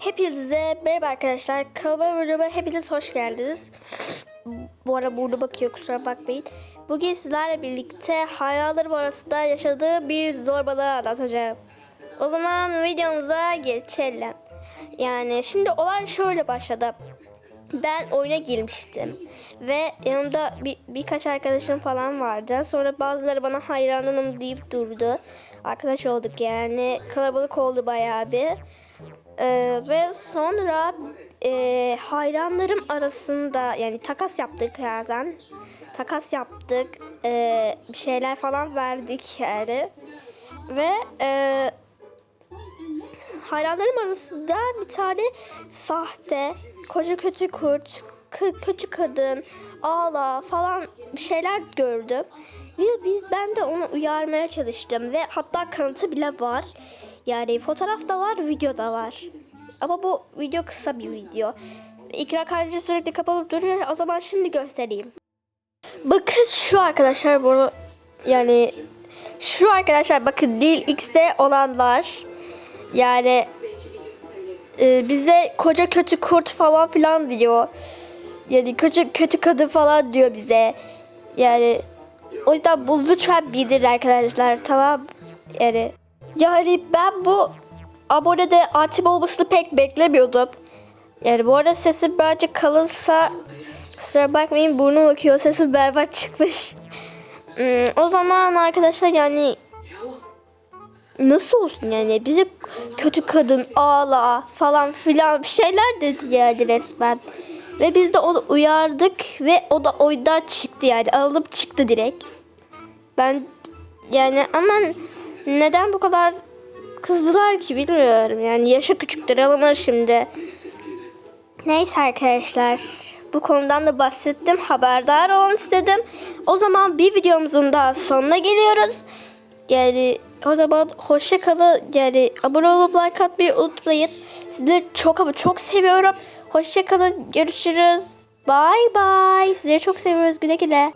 Hepinize merhaba arkadaşlar. Kanalıma videoma hepiniz hoş geldiniz. Bu ara burnu bakıyor kusura bakmayın. Bugün sizlerle birlikte hayranlarım arasında yaşadığı bir zorbalığı anlatacağım. O zaman videomuza geçelim. Yani şimdi olay şöyle başladı. Ben oyuna girmiştim ve yanımda bir, birkaç arkadaşım falan vardı. Sonra bazıları bana hayranım deyip durdu. Arkadaş olduk yani. Kalabalık oldu bayağı bir. Ee, ve sonra e, hayranlarım arasında yani takas yaptık zaten. Takas yaptık. Ee, bir şeyler falan verdik yani. Ve e, hayranlarım arasında bir tane sahte, koca kötü kurt, kötü kadın, ağla falan bir şeyler gördüm. Ve biz ben de onu uyarmaya çalıştım ve hatta kanıtı bile var. Yani fotoğraf da var, video da var. Ama bu video kısa bir video. İkra kardeşi sürekli kapalıp duruyor. O zaman şimdi göstereyim. Bakın şu arkadaşlar bunu yani şu arkadaşlar bakın Dil X'te olanlar yani e, bize koca kötü kurt falan filan diyor. Yani kötü kötü kadın falan diyor bize. Yani o yüzden bu lütfen bildirin arkadaşlar tamam yani. Yani ben bu abonede aktif olmasını pek beklemiyordum. Yani bu arada sesim bence kalınsa kusura bakmayın burnum bakıyor sesim berbat çıkmış. Hmm, o zaman arkadaşlar yani nasıl olsun yani bize kötü kadın ağla falan filan bir şeyler dedi yani resmen. Ve biz de onu uyardık ve o da oyundan çıktı yani alınıp çıktı direkt. Ben yani aman neden bu kadar kızdılar ki bilmiyorum yani yaşı küçüktür alınır şimdi. Neyse arkadaşlar bu konudan da bahsettim haberdar olun istedim. O zaman bir videomuzun daha sonuna geliyoruz. Yani o zaman hoşça kalın. Yani abone olup like atmayı unutmayın. Sizleri çok ama çok seviyorum. Hoşça kalın. Görüşürüz. Bye bye. Sizleri çok seviyoruz. Güle güle.